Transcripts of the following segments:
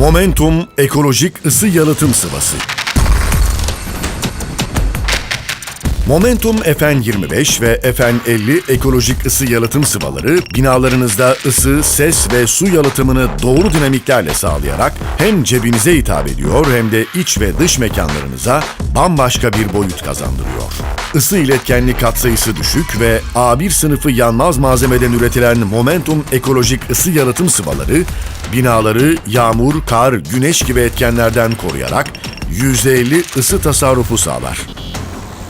Momentum ekolojik ısı yalıtım sıvası. Momentum FN25 ve FN50 ekolojik ısı yalıtım sıvaları binalarınızda ısı, ses ve su yalıtımını doğru dinamiklerle sağlayarak hem cebinize hitap ediyor hem de iç ve dış mekanlarınıza bambaşka bir boyut kazandırıyor. Isı iletkenli katsayısı düşük ve A1 sınıfı yanmaz malzemeden üretilen Momentum ekolojik ısı yalıtım sıvaları binaları yağmur, kar, güneş gibi etkenlerden koruyarak %50 ısı tasarrufu sağlar.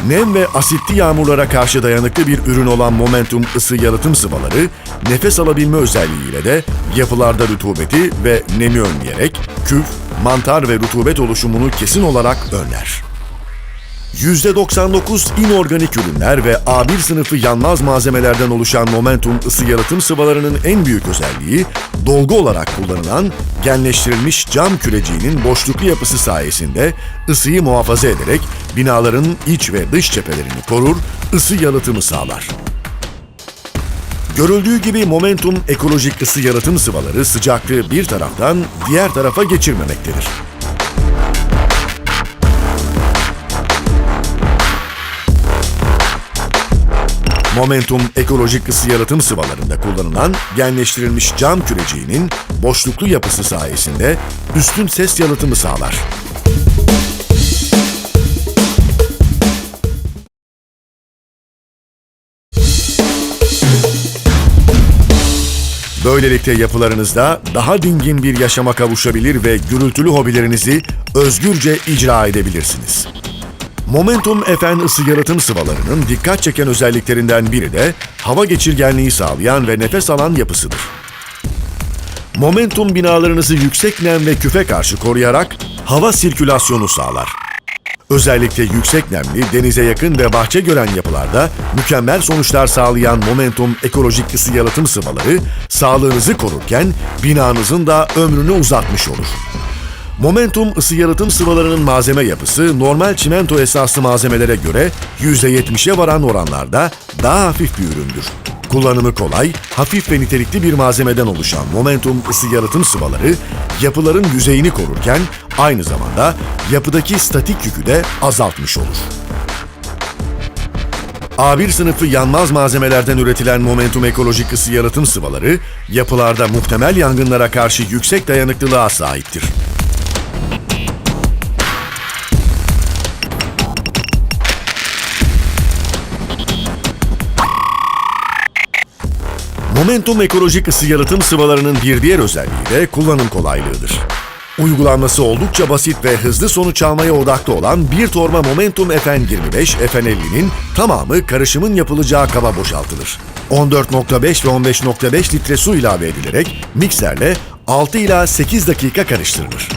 Nem ve asitli yağmurlara karşı dayanıklı bir ürün olan Momentum ısı yalıtım sıvaları, nefes alabilme özelliğiyle de yapılarda rutubeti ve nemi önleyerek küf, mantar ve rutubet oluşumunu kesin olarak önler. %99 inorganik ürünler ve A1 sınıfı yanmaz malzemelerden oluşan Momentum ısı yalıtım sıvalarının en büyük özelliği, dolgu olarak kullanılan genleştirilmiş cam küreciğinin boşluklu yapısı sayesinde ısıyı muhafaza ederek binaların iç ve dış cephelerini korur, ısı yalıtımı sağlar. Görüldüğü gibi Momentum ekolojik ısı yalıtım sıvaları sıcaklığı bir taraftan diğer tarafa geçirmemektedir. Momentum ekolojik ısı yalıtım sıvalarında kullanılan genleştirilmiş cam küreciğinin boşluklu yapısı sayesinde üstün ses yalıtımı sağlar. Böylelikle yapılarınızda daha dingin bir yaşama kavuşabilir ve gürültülü hobilerinizi özgürce icra edebilirsiniz. Momentum FN ısı yalıtım sıvalarının dikkat çeken özelliklerinden biri de hava geçirgenliği sağlayan ve nefes alan yapısıdır. Momentum binalarınızı yüksek nem ve küfe karşı koruyarak hava sirkülasyonu sağlar. Özellikle yüksek nemli, denize yakın ve bahçe gören yapılarda mükemmel sonuçlar sağlayan Momentum ekolojik ısı yalıtım sıvaları sağlığınızı korurken binanızın da ömrünü uzatmış olur. Momentum ısı yalıtım sıvalarının malzeme yapısı normal çimento esaslı malzemelere göre %70'e varan oranlarda daha hafif bir üründür. Kullanımı kolay, hafif ve nitelikli bir malzemeden oluşan Momentum ısı yalıtım sıvaları yapıların yüzeyini korurken aynı zamanda yapıdaki statik yükü de azaltmış olur. A1 sınıfı yanmaz malzemelerden üretilen Momentum ekolojik ısı yalıtım sıvaları yapılarda muhtemel yangınlara karşı yüksek dayanıklılığa sahiptir. Momentum ekolojik ısı yalıtım sıvalarının bir diğer özelliği de kullanım kolaylığıdır. Uygulanması oldukça basit ve hızlı sonuç almaya odaklı olan bir torba Momentum FN25, FN50'nin tamamı karışımın yapılacağı kaba boşaltılır. 14.5 ve 15.5 litre su ilave edilerek mikserle 6 ila 8 dakika karıştırılır.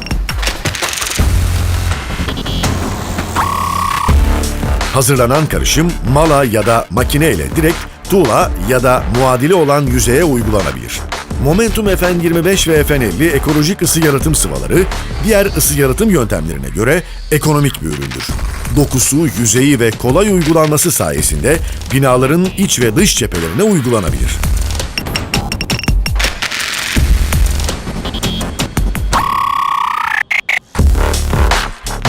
Hazırlanan karışım mala ya da makine ile direkt tuğla ya da muadili olan yüzeye uygulanabilir. Momentum FN25 ve FN50 ekolojik ısı yalıtım sıvaları diğer ısı yalıtım yöntemlerine göre ekonomik bir üründür. Dokusu, yüzeyi ve kolay uygulanması sayesinde binaların iç ve dış cephelerine uygulanabilir.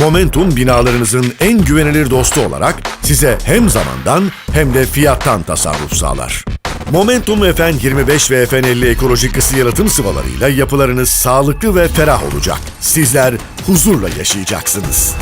Momentum binalarınızın en güvenilir dostu olarak size hem zamandan hem de fiyattan tasarruf sağlar. Momentum FN25 ve FN50 ekolojik ısı yalıtım sıvalarıyla yapılarınız sağlıklı ve ferah olacak. Sizler huzurla yaşayacaksınız.